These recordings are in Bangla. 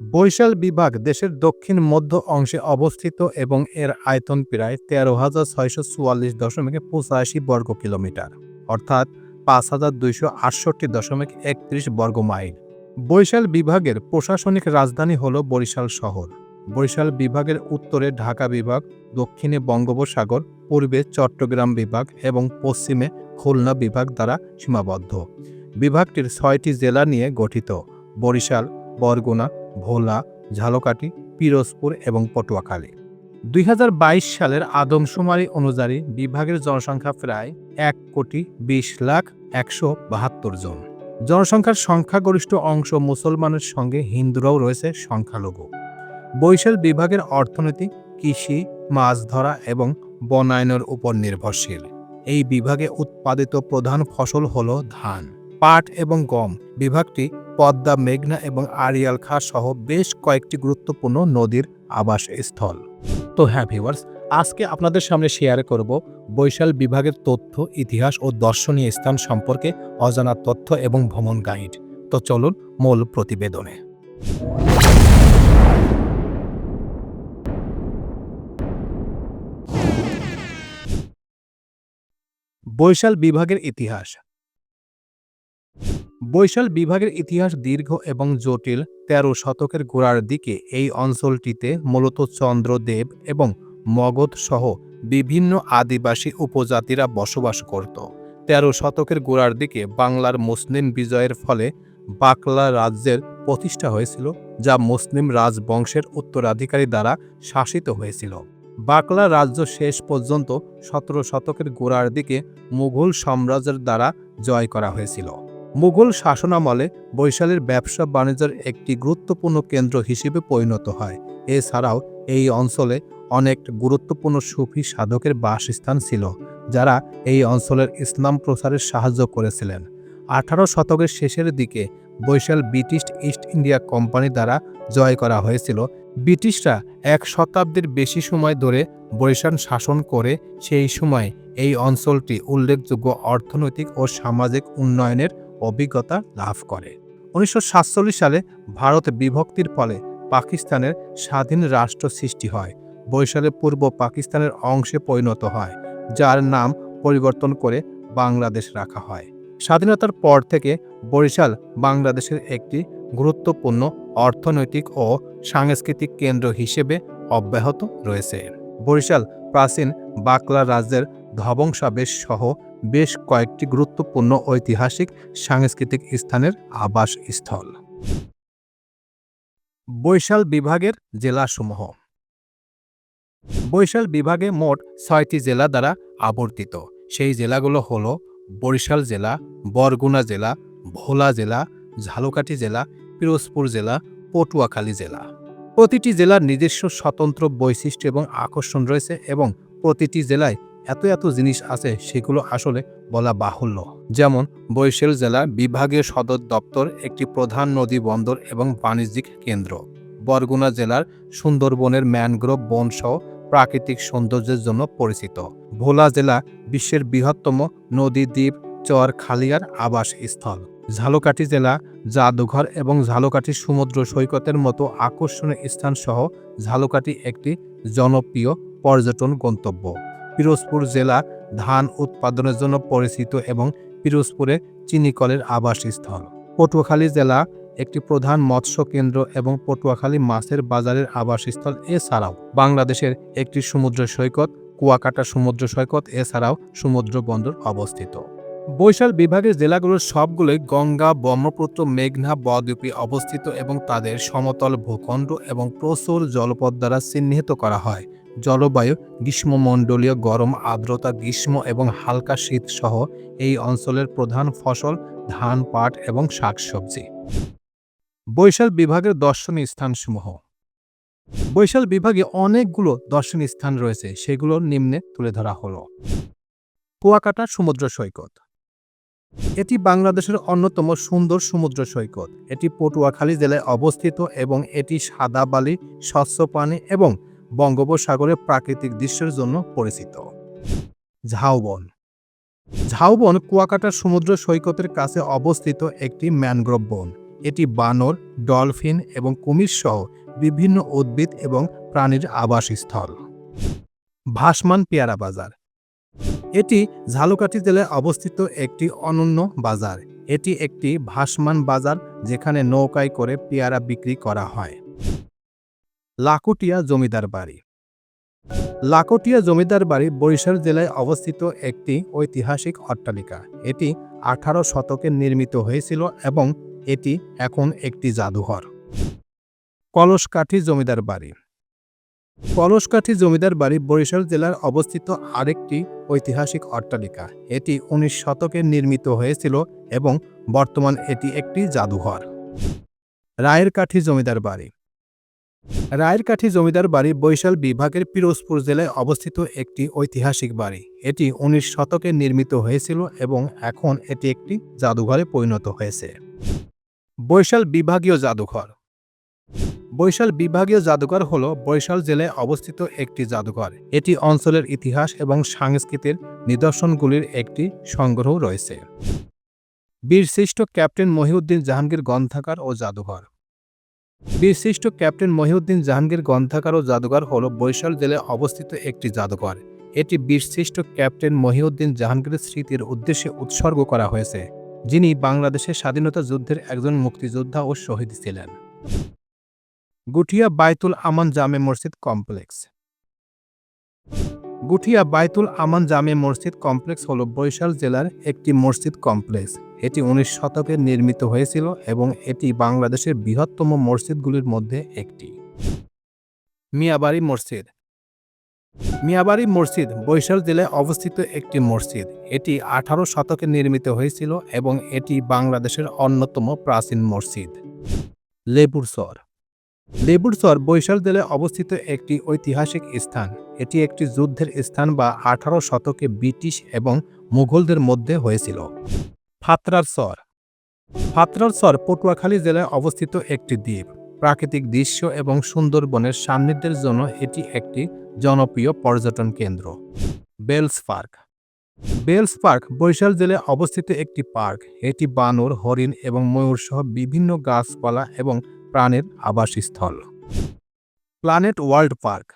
বরিশাল বিভাগ দেশের দক্ষিণ মধ্য অংশে অবস্থিত এবং এর আয়তন প্রায় তেরো হাজার ছয়শো চুয়াল্লিশ দশমিক পঁচাশি বর্গ কিলোমিটার, অর্থাৎ পাঁচ হাজার দুইশো আটষট্টি দশমিক একত্রিশ বর্গ মাইল। বরিশাল বিভাগের প্রশাসনিক রাজধানী হল বরিশাল শহর। বরিশাল বিভাগের উত্তরে ঢাকা বিভাগ, দক্ষিণে বঙ্গোপসাগর, পূর্বে চট্টগ্রাম বিভাগ এবং পশ্চিমে খুলনা বিভাগ দ্বারা সীমাবদ্ধ। বিভাগটির ছয়টি জেলা নিয়ে গঠিত। বরিশাল, বরগুনা ভোলা, ঝালকাঠি, পিরোজপুর এবং পটুয়াখালী। দুই হাজার বাইশ সালের আদমশুমারি অনুযায়ী বিভাগের জনসংখ্যা প্রায় এক কোটি বিশ লাখ একশো বাহাত্তর জন। জনসংখ্যার সংখ্যাগরিষ্ঠ অংশ মুসলমানের সঙ্গে হিন্দুরাও রয়েছে সংখ্যালঘু। বৈশাল বিভাগের অর্থনীতি, কৃষি, মাছ ধরা এবং বনায়নের উপর নির্ভরশীল। এই বিভাগে উৎপাদিত প্রধান ফসল হল ধান। পাট এবং গম। বিভাগটি পদ্মা, মেঘনা এবং আরিয়াল খাঁ সহ বেশ কয়েকটি গুরুত্বপূর্ণ নদীর আবাস স্থল তো হ্যাঁ ভিউয়ার্স, আজকে আপনাদের সামনে শেয়ার করব বৈশাল বিভাগের তথ্য, ইতিহাস ও দর্শনীয় স্থান সম্পর্কে অজানা তথ্য এবং ভ্রমণ গাইড তো চলুন মূল প্রতিবেদনে। বৈশাল বিভাগের ইতিহাস। বৈশাল বিভাগের ইতিহাস দীর্ঘ এবং জটিল তেরো শতকের গোড়ার দিকে এই অঞ্চলটিতে মূলত চন্দ্রদেব এবং মগধ সহ বিভিন্ন আদিবাসী উপজাতিরা বসবাস করত। তেরো শতকের গোড়ার দিকে বাংলার মুসলিম বিজয়ের ফলে বাকলা রাজ্যের প্রতিষ্ঠা হয়েছিল, যা মুসলিম রাজবংশের উত্তরাধিকারী দ্বারা শাসিত হয়েছিল। বাকলা রাজ্য শেষ পর্যন্ত সতেরো শতকের গোড়ার দিকে মুঘল সাম্রাজ্যের দ্বারা জয় করা হয়েছিল। মুঘল শাসনামলে বৈশালীর ব্যবসা বাণিজ্যের একটি গুরুত্বপূর্ণ কেন্দ্র হিসেবে পরিণত হয়। এছাড়াও এই অঞ্চলে অনেক গুরুত্বপূর্ণ সুফি সাধকের বাসস্থান ছিল, যারা এই অঞ্চলের ইসলাম প্রচারে সাহায্য করেছিলেন। আঠারো শতকের শেষের দিকে বৈশাল ব্রিটিশ ইস্ট ইন্ডিয়া কোম্পানি দ্বারা জয় করা হয়েছিল। ব্রিটিশরা এক শতাব্দীর বেশি সময় ধরে বরিশাল শাসন করে, সেই সময় এই অঞ্চলটি উল্লেখযোগ্য অর্থনৈতিক ও সামাজিক উন্নয়নের অভিজ্ঞতা লাভ করে। উনিশশো সাতচল্লিশ সালে ভারত বিভক্তির ফলে পাকিস্তানের স্বাধীন রাষ্ট্র সৃষ্টি হয়। বৈশালে পূর্ব পাকিস্তানের অংশে পরিণত হয়, যার নাম পরিবর্তন করে বাংলাদেশ রাখা হয়। স্বাধীনতার পর থেকে বরিশাল বাংলাদেশের একটি গুরুত্বপূর্ণ অর্থনৈতিক ও সাংস্কৃতিক কেন্দ্র হিসেবে অব্যাহত রয়েছে। বরিশাল প্রাচীন বাকলা রাজ্যের ধ্বংসাবেশ সহ বেশ কয়েকটি গুরুত্বপূর্ণ ঐতিহাসিক সাংস্কৃতিক স্থানের আবাস স্থল বৈশাল বিভাগের জেলাসমূহ। বৈশাল বিভাগে মোট ছয়টি জেলা দ্বারা আবর্তিত। সেই জেলাগুলো হল বরিশাল জেলা, বরগুনা জেলা, ভোলা জেলা, ঝালকাঠি জেলা, পিরোজপুর জেলা, পটুয়াখালী জেলা। প্রতিটি জেলার নিজস্ব স্বতন্ত্র বৈশিষ্ট্য এবং আকর্ষণ রয়েছে এবং প্রতিটি জেলায় এত এত জিনিস আছে সেগুলো আসলে বলা বাহুল্য। যেমন বৈশাল জেলা বিভাগীয় সদর দপ্তর একটি প্রধান নদী বন্দর এবং বাণিজ্যিক কেন্দ্র। বরগুনা জেলার সুন্দরবনের ম্যানগ্রোভ বন সহ প্রাকৃতিক সৌন্দর্যের জন্য পরিচিত। ভোলা জেলা বিশ্বের বৃহত্তম নদী দ্বীপ, চর খালিয়ার আবাস স্থল ঝালকাঠি জেলা জাদুঘর এবং ঝালকাঠি সমুদ্র সৈকতের মতো আকর্ষণীয় স্থান সহ ঝালকাঠি একটি জনপ্রিয় পর্যটন গন্তব্য। পিরোজপুর জেলা ধান উৎপাদনের জন্য পরিচিত এবং পিরোজপুরে চিনিকলের আবাসস্থল। পটুয়াখালী জেলা একটি প্রধান মৎস্য কেন্দ্র এবং পটুয়াখালী মাছের বাজারের আবাসস্থল এছাড়াও বাংলাদেশের একটি সমুদ্র সৈকত, কুয়াকাটা সমুদ্র সৈকত, এছাড়াও সমুদ্র বন্দর অবস্থিত। বৈশাল বিভাগের জেলাগুলোর সবগুলোই গঙ্গা, ব্রহ্মপুত্র, মেঘনা বদ্বীপে অবস্থিত এবং তাদের সমতল ভূখণ্ড এবং প্রচুর জলপথ দ্বারা চিহ্নিত করা হয়। জলবায়ু, গ্রীষ্মমণ্ডলীয় গরম আর্দ্রতা, গ্রীষ্ম এবং হালকা শীত সহ এই অঞ্চলের প্রধান ফসল ধান, পাট এবং শাকসবজি। বৈশাল বিভাগের দর্শনীয় স্থানসমূহ। বৈশাল বিভাগে অনেকগুলো দর্শনীয় স্থান রয়েছে, সেগুলো নিম্নে তুলে ধরা হলো। কুয়াকাটা সমুদ্র সৈকত। এটি বাংলাদেশের অন্যতম সুন্দর সমুদ্র সৈকত। এটি পটুয়াখালী জেলায় অবস্থিত এবং এটি সাদা বালি, স্বচ্ছ পানি এবং বঙ্গোপসাগরের প্রাকৃতিক দৃশ্যের জন্য পরিচিত। ঝাউবন। ঝাউবন কুয়াকাটা সমুদ্র সৈকতের কাছে অবস্থিত একটি ম্যানগ্রোভ বন। এটি বানর, ডলফিন এবং কুমির সহ বিভিন্ন উদ্ভিদ এবং প্রাণীর আবাসস্থল। ভাসমান পেয়ারা বাজার। এটি ঝালকাঠি জেলায় অবস্থিত একটি অনন্য বাজার। এটি একটি ভাসমান বাজার যেখানে নৌকায় করে পেয়ারা বিক্রি করা হয়। লাকুটিয়া জমিদার বাড়ি। লাকটিয়া জমিদার বাড়ি বরিশাল জেলায় অবস্থিত একটি ঐতিহাসিক অট্টালিকা। এটি আঠারো শতকে নির্মিত হয়েছিল এবং এটি এখন একটি জাদুঘর। কলসকাঠি জমিদার বাড়ি। কলসকাঠি জমিদার বাড়ি বরিশাল জেলার অবস্থিত আরেকটি ঐতিহাসিক অট্টালিকা। এটি উনিশ শতকে নির্মিত হয়েছিল এবং বর্তমান এটি একটি জাদুঘর। রায়ের কাঠি জমিদার বাড়ি। রায়ের কাঠি জমিদার বাড়ি বৈশাল বিভাগের পিরোজপুর জেলায় অবস্থিত একটি ঐতিহাসিক বাড়ি। এটি উনিশ শতকে নির্মিত হয়েছিল এবং এখন এটি একটি জাদুঘরে পরিণত হয়েছে। বৈশাল বিভাগীয় জাদুঘর। বৈশাল বিভাগীয় জাদুঘর হল বৈশাল জেলায় অবস্থিত একটি জাদুঘর। এটি অঞ্চলের ইতিহাস এবং সংস্কৃতির নিদর্শনগুলির একটি সংগ্রহ রয়েছে। বীরশ্রেষ্ঠ ক্যাপ্টেন মহিউদ্দিন জাহাঙ্গীর গ্রন্থাগার ও জাদুঘর। বীরশ্রেষ্ঠ ক্যাপ্টেন মহিউদ্দিন জাহাঙ্গীর গ্রন্থাগার ও জাদুঘর হল বরিশাল জেলায় অবস্থিত একটি জাদুঘর। এটি বিশিষ্ট ক্যাপ্টেন মহিউদ্দিন জাহাঙ্গীরের স্মৃতির উদ্দেশ্যে উৎসর্গ করা হয়েছে, যিনি বাংলাদেশের স্বাধীনতা যুদ্ধের একজন মুক্তিযোদ্ধা ও শহীদ ছিলেন। গুঠিয়া বাইতুল আমান জামে মসজিদ কমপ্লেক্স। গুঠিয়া বাইতুল আমান জামে মসজিদ কমপ্লেক্স হল বরিশাল জেলার একটি মসজিদ কমপ্লেক্স। এটি উনিশ শতকে নির্মিত হয়েছিল এবং এটি বাংলাদেশের বৃহত্তম মসজিদগুলির মধ্যে একটি। মিয়াবাড়ি মসজিদ। মিয়াবাড়ি মসজিদ বরিশাল জেলায় অবস্থিত একটি মসজিদ। এটি আঠারো শতকে নির্মিত হয়েছিল এবং এটি বাংলাদেশের অন্যতম প্রাচীন মসজিদ। লেবুর চর লেবুর চর বরিশাল জেলায় অবস্থিত একটি ঐতিহাসিক স্থান। এটি একটি যুদ্ধের স্থান বা আঠারো শতকে ব্রিটিশ এবং মুঘলদের মধ্যে হয়েছিল। ফাতরার চর ফাতরার চর পটুয়াখালী জেলায় অবস্থিত একটি দ্বীপ। প্রাকৃতিক দৃশ্য এবং সুন্দরবনের সান্নিধ্যের জন্য এটি একটি জনপ্রিয় পর্যটন কেন্দ্র। Bells park. Bells park Barishal জেলায় অবস্থিত একটি পার্ক। এটি বানর, হরিণ এবং ময়ূর সহ বিভিন্ন গাছপালা এবং প্রাণের আবাসস্থল। Planet world park.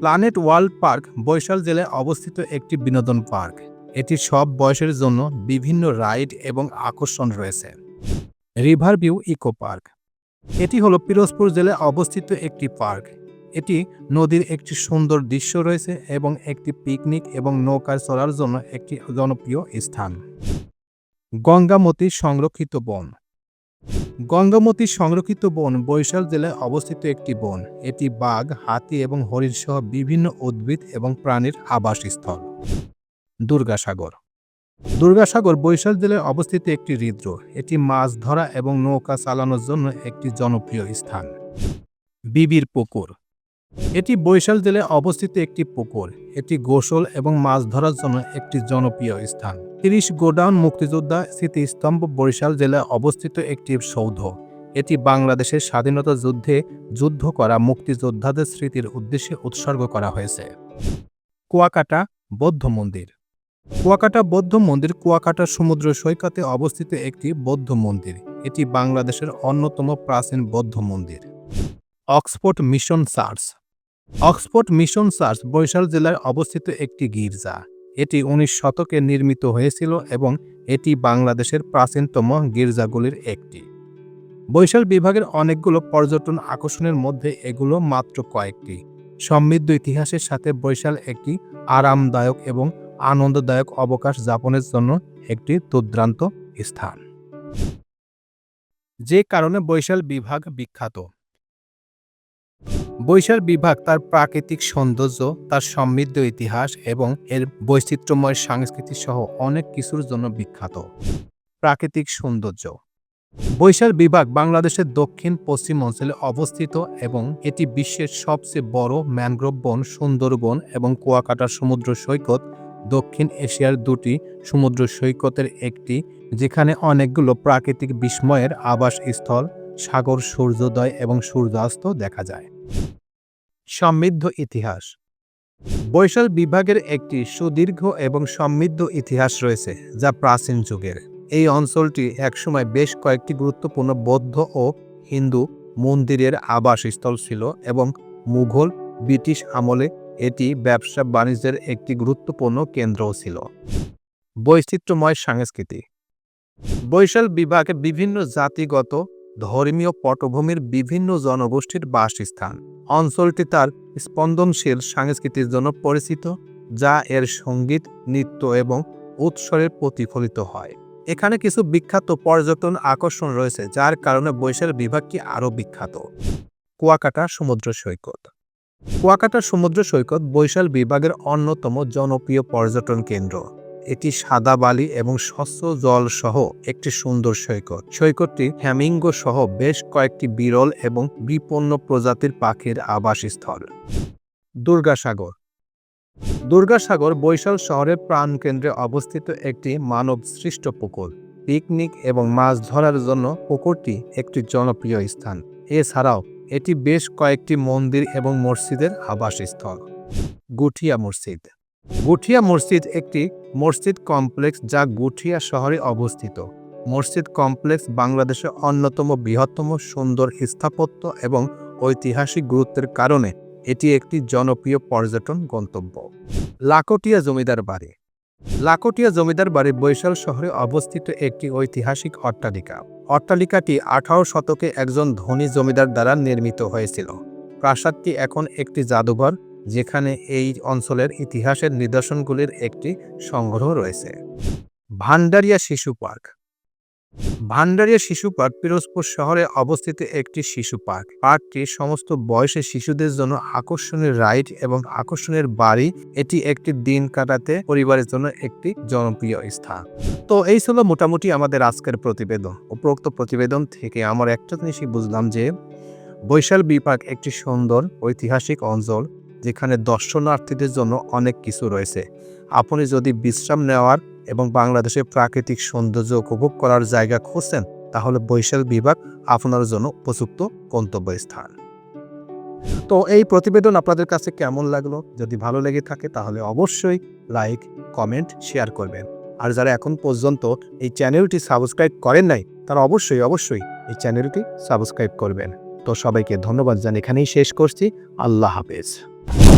Planet world park বৈশাল জেলায় অবস্থিত একটি বিনোদন পার্ক। এটি সব বয়সের জন্য বিভিন্ন রাইড এবং আকর্ষণ রয়েছে। River view eco park. এটি হলো পিরোজপুর জেলায় অবস্থিত একটি পার্ক। এটি নদীর একটি সুন্দর দৃশ্য রয়েছে এবং একটি পিকনিক এবং নৌকায় চলার জন্য একটি জনপ্রিয় স্থান। গঙ্গামতি সংরক্ষিত বন। গঙ্গামতি সংরক্ষিত বন বরিশাল জেলায় অবস্থিত একটি বন। এটি বাঘ, হাতি এবং হরিণ সহ বিভিন্ন উদ্ভিদ এবং প্রাণীর আবাসস্থল। দুর্গাসাগর। দুর্গাসাগর বরিশাল জেলায় অবস্থিত একটি হৃদ্র এটি মাছ ধরা এবং নৌকা চালানোর জন্য একটি জনপ্রিয় স্থান। বিবির পুকুর। এটি বরিশাল জেলায় অবস্থিত একটি পুকুর। এটি গোসল এবং মাছ ধরার জন্য একটি জনপ্রিয় স্থান। তিরিশ গোডাউন মুক্তিযোদ্ধা স্মৃতিস্তম্ভ বরিশাল জেলায় অবস্থিত একটি সৌধ। এটি বাংলাদেশের স্বাধীনতা যুদ্ধে যুদ্ধ করা মুক্তিযোদ্ধাদের স্মৃতির উদ্দেশ্যে উৎসর্গ করা হয়েছে। কুয়াকাটা বৌদ্ধ মন্দির। কুয়াকাটা বৌদ্ধ মন্দির কুয়াকাটা সমুদ্র সৈকতে অবস্থিত একটি বৌদ্ধ মন্দির। এটি বাংলাদেশের অন্যতম প্রাচীন বৌদ্ধ মন্দির। Oxford mission church. Oxford mission church Barishal জেলায় অবস্থিত একটি গির্জা। এটি উনিশ শতকে নির্মিত হয়েছিল এবং এটি বাংলাদেশের প্রাচীনতম গির্জাগুলির একটি। বৈশাল বিভাগের অনেকগুলো পর্যটন আকর্ষণের মধ্যে এগুলো মাত্র কয়েকটি। সমৃদ্ধ ইতিহাসের সাথে বৈশাল একটি আরামদায়ক এবং আনন্দদায়ক অবকাশ যাপনের জন্য একটি দুর্দান্ত স্থান। যে কারণে বৈশাল বিভাগ বিখ্যাত। বরিশাল বিভাগ তার প্রাকৃতিক সৌন্দর্য, তার সমৃদ্ধ ইতিহাস এবং এর বৈচিত্র্যময় সংস্কৃতি সহ অনেক কিছুর জন্য বিখ্যাত। প্রাকৃতিক সৌন্দর্য। বরিশাল বিভাগ বাংলাদেশের দক্ষিণ, পশ্চিম অঞ্চলে অবস্থিত এবং এটি বিশ্বের সবচেয়ে বড় ম্যানগ্রোভ বন সুন্দরবন এবং কুয়াকাটার সমুদ্র সৈকত। দক্ষিণ এশিয়ার দুটি সমুদ্র সৈকতের একটি, যেখানে অনেকগুলো প্রাকৃতিক বিস্ময়ের আবাসস্থল, সাগর সূর্যোদয় এবং সূর্যাস্ত দেখা যায়। সমৃদ্ধ ইতিহাস। বৈশাল বিভাগের একটি সুদীর্ঘ এবং সমৃদ্ধ ইতিহাস রয়েছে, যা প্রাচীন যুগের। এই অঞ্চলটি একসময় বেশ কয়েকটি গুরুত্বপূর্ণ বৌদ্ধ ও হিন্দু মন্দিরের আবাসস্থল ছিল এবং মুঘল ব্রিটিশ আমলে এটি ব্যবসা বাণিজ্যের একটি গুরুত্বপূর্ণ কেন্দ্রও ছিল। বৈচিত্র্যময় সংস্কৃতি। বৈশাল বিভাগে বিভিন্ন জাতিগত ধর্মীয় পটভূমির বিভিন্ন জনগোষ্ঠীর বাসস্থান। অঞ্চলটি তার স্পন্দনশীল সংস্কৃতির জন্য পরিচিত, যা এর সংগীত, নৃত্য এবং উৎসবের প্রতিফলিত হয়। এখানে কিছু বিখ্যাত পর্যটন আকর্ষণ রয়েছে, যার কারণে বৈশাল বিভাগটি আরও বিখ্যাত। কুয়াকাটা সমুদ্র সৈকত। কুয়াকাটা সমুদ্র সৈকত বৈশাল বিভাগের অন্যতম জনপ্রিয় পর্যটন কেন্দ্র। এটি সাদা বালি এবং স্বচ্ছ জল সহ একটি সুন্দর সৈকত। সৈকতটি হ্যামিঙ্গো সহ বেশ কয়েকটি বিরল এবং বিপন্ন প্রজাতির পাখির আবাসস্থল। দুর্গাসাগর। দুর্গাসাগর বৈশাল শহরের প্রাণকেন্দ্রে অবস্থিত একটি মানব সৃষ্ট পুকুর। পিকনিক এবং মাছ ধরার জন্য পুকুরটি একটি জনপ্রিয় স্থান। এছাড়াও, এটি বেশ কয়েকটি মন্দির এবং মসজিদের আবাসস্থল। গুঠিয়া মসজিদ। গুঠিয়া মসজিদ একটি মসজিদ কমপ্লেক্স যা গুঠিয়া শহরে অবস্থিত। মসজিদ কমপ্লেক্স বাংলাদেশের অন্যতম বৃহত্তম সুন্দর স্থাপত্য এবং ঐতিহাসিক গুরুত্বের কারণে এটি একটি জনপ্রিয় পর্যটন গন্তব্য। লাকটিয়া জমিদার বাড়ি। লাকটিয়া জমিদার বাড়ি বৈশাল শহরে অবস্থিত একটি ঐতিহাসিক অট্টালিকা। অট্টালিকাটি আঠারো শতকে একজন ধনী জমিদার দ্বারা নির্মিত হয়েছিল। প্রাসাদটি এখন একটি জাদুঘর যেখানে এই অঞ্চলের ইতিহাসের নিদর্শনগুলির একটি সংগ্রহ রয়েছে। ভান্ডারিয়া শিশু পার্ক। ভান্ডারিয়া শিশু পার্ক পিরোজপুর শহরে অবস্থিত একটি শিশু পার্ক। পার্কটি সমস্ত বয়সের শিশুদের জন্য আকর্ষণীয় রাইড এবং আকর্ষণের বাড়ি। এটি একটি দিন কাটাতে পরিবারের জন্য একটি জনপ্রিয় স্থান। তো এই ছিল মোটামুটি আমাদের আজকের প্রতিবেদন। উপরোক্ত প্রতিবেদন থেকে আমার একটা জিনিসই বুঝলাম যে বৈশাল বিভাগ একটি সুন্দর ঐতিহাসিক অঞ্চল। যেখানে দর্শনার্থীদের জন্য অনেক কিছু রয়েছে। আপনি যদি বিশ্রাম নেওয়ার এবং বাংলাদেশের প্রাকৃতিক সৌন্দর্য উপভোগ করার জায়গা খুঁজছেন, তাহলে বৈশাল বিভাগ আপনার জন্য উপযুক্ত গন্তব্যস্থান। তো এই প্রতিবেদন আপনাদের কাছে কেমন লাগল? যদি ভালো লেগে থাকে, তাহলে অবশ্যই লাইক, কমেন্ট, শেয়ার করবেন। আর যারা এখন পর্যন্ত এই চ্যানেলটি সাবস্ক্রাইব করেন নাই, তারা অবশ্যই অবশ্যই এই চ্যানেলটি সাবস্ক্রাইব করবেন। তো সবাইকে ধন্যবাদ জানি এখানেই শেষ করছি। আল্লাহ হাফেজ। you